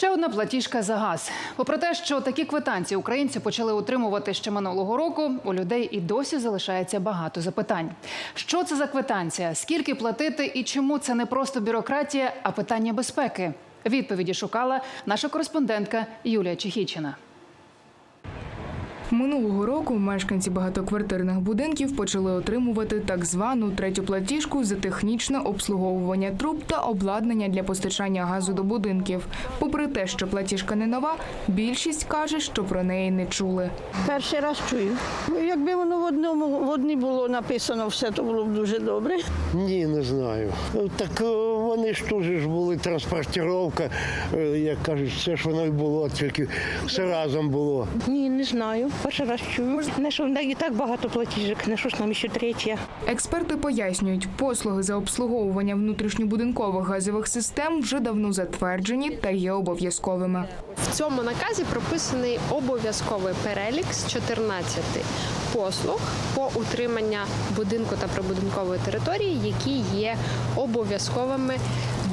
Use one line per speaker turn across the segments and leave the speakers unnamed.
Ще одна платіжка за газ. Попри те, що такі квитанції українці почали отримувати ще минулого року, у людей і досі залишається багато запитань. Що це за квитанція? Скільки платити і чому це не просто бюрократія, а питання безпеки? Відповіді шукала наша кореспондентка Юлія Чехічина.
Минулого року мешканці багатоквартирних будинків почали отримувати так звану третю платіжку за технічне обслуговування труб та обладнання для постачання газу до будинків. Попри те, що платіжка не нова, більшість каже, що про неї не чули.
Перший раз чую. Якби воно в одному в одній було написано все, то було б дуже добре.
Ні, не знаю. Так вони ж теж ж були транспортировка, е, як кажуть, все ж воно й було, тільки все разом було.
Ні, не знаю. Перший раз чую. Не що в неї і так багато платіжок, не що ж нам ще третя.
Експерти пояснюють, послуги за обслуговування внутрішньобудинкових газових систем вже давно затверджені та є обов'язковими.
В цьому наказі прописаний обов'язковий перелік з 14 послуг по утримання будинку та прибудинкової території, які є обов'язковими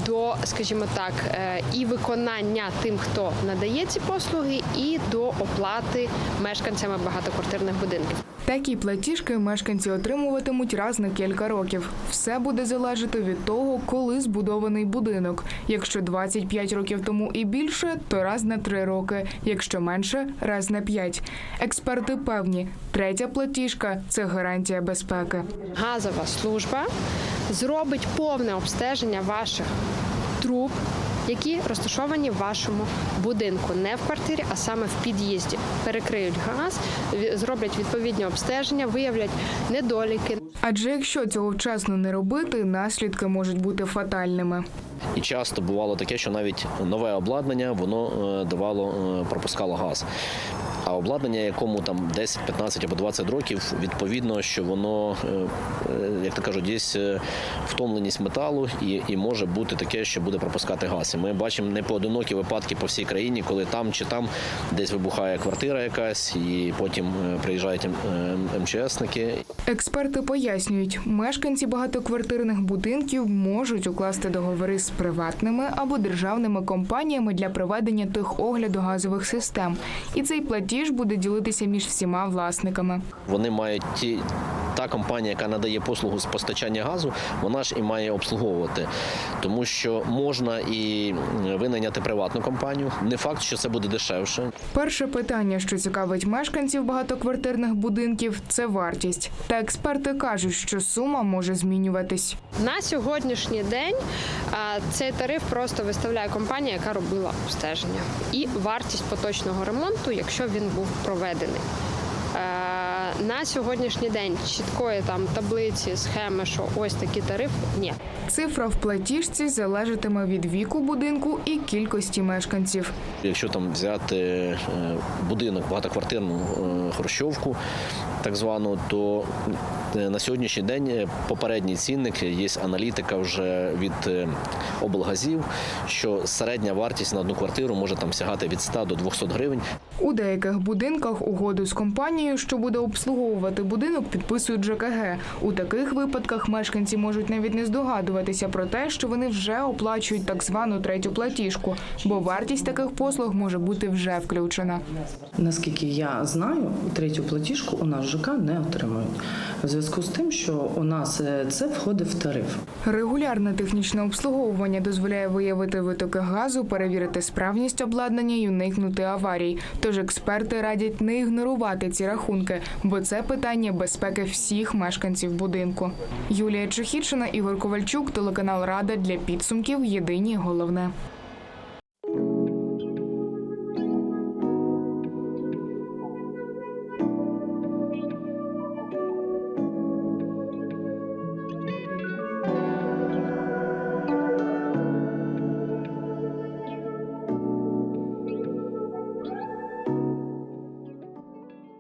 до, скажімо так, е, і виконання тим, хто надає ці послуги, і до оплати мешканцями багатоквартирних будинків.
Такі платіжки мешканці отримуватимуть раз на кілька років. Все буде залежати від того, коли збудований будинок. Якщо 25 років тому і більше, то раз на 3 роки. Якщо менше, раз на 5. Експерти певні, третя платіжка це гарантія безпеки.
газова служба зробить повне обстеження ваших труб, які розташовані в вашому будинку, не в квартирі, а саме в під'їзді. Перекриють газ, зроблять відповідні обстеження, виявлять недоліки.
Адже якщо цього вчасно не робити, наслідки можуть бути фатальними.
І часто бувало таке, що навіть нове обладнання воно е, давало, е, пропускало газ. А обладнання, якому там 10, 15 або 20 років, відповідно, що воно, е, як то кажуть, десь втомленість металу, і, і може бути таке, що буде пропускати газ. І ми бачимо непоодинокі випадки по всій країні, коли там чи там десь вибухає квартира якась, і потім приїжджають ем- е, МЧСники
Експерти пояснюють, мешканці багатоквартирних будинків можуть укласти договори з приватними або державними компаніями для проведення техогляду газових систем. І цей платіж буде ділитися між всіма власниками.
Вони мають ті. Та компанія, яка надає послугу з постачання газу, вона ж і має обслуговувати, тому що можна і винайняти приватну компанію. Не факт, що це буде дешевше.
Перше питання, що цікавить мешканців багатоквартирних будинків, це вартість. Та експерти кажуть, що сума може змінюватись.
На сьогоднішній день цей тариф просто виставляє компанія, яка робила обстеження, і вартість поточного ремонту, якщо він був проведений. На сьогоднішній день чіткої там таблиці, схеми, що ось такі тарифи, ні.
Цифра в платіжці залежатиме від віку будинку і кількості мешканців.
Якщо там взяти е, будинок, багатоквартирну е, хрущовку, так звану, то е, на сьогоднішній день попередній цінник є аналітика вже від облгазів, що середня вартість на одну квартиру може там сягати від 100 до 200 гривень.
У деяких будинках угоду з компанією, що буде обслуговувати будинок, підписують ЖКГ. У таких випадках мешканці можуть навіть не здогадуватися про те, що вони вже оплачують так звану третю платіжку, бо вартість таких послуг може бути вже включена.
Наскільки я знаю, третю платіжку у нас ЖК не отримують. В зв'язку з тим, що у нас е, це входить в тариф.
Регулярне технічне обслуговування дозволяє виявити витоки газу, перевірити справність обладнання і уникнути аварій. Тож експерти радять не ігнорувати ці рахунки, бо це питання безпеки всіх мешканців будинку. Юлія Чехічина, Ігор Ковальчук, телеканал Рада для підсумків. Єдині головне.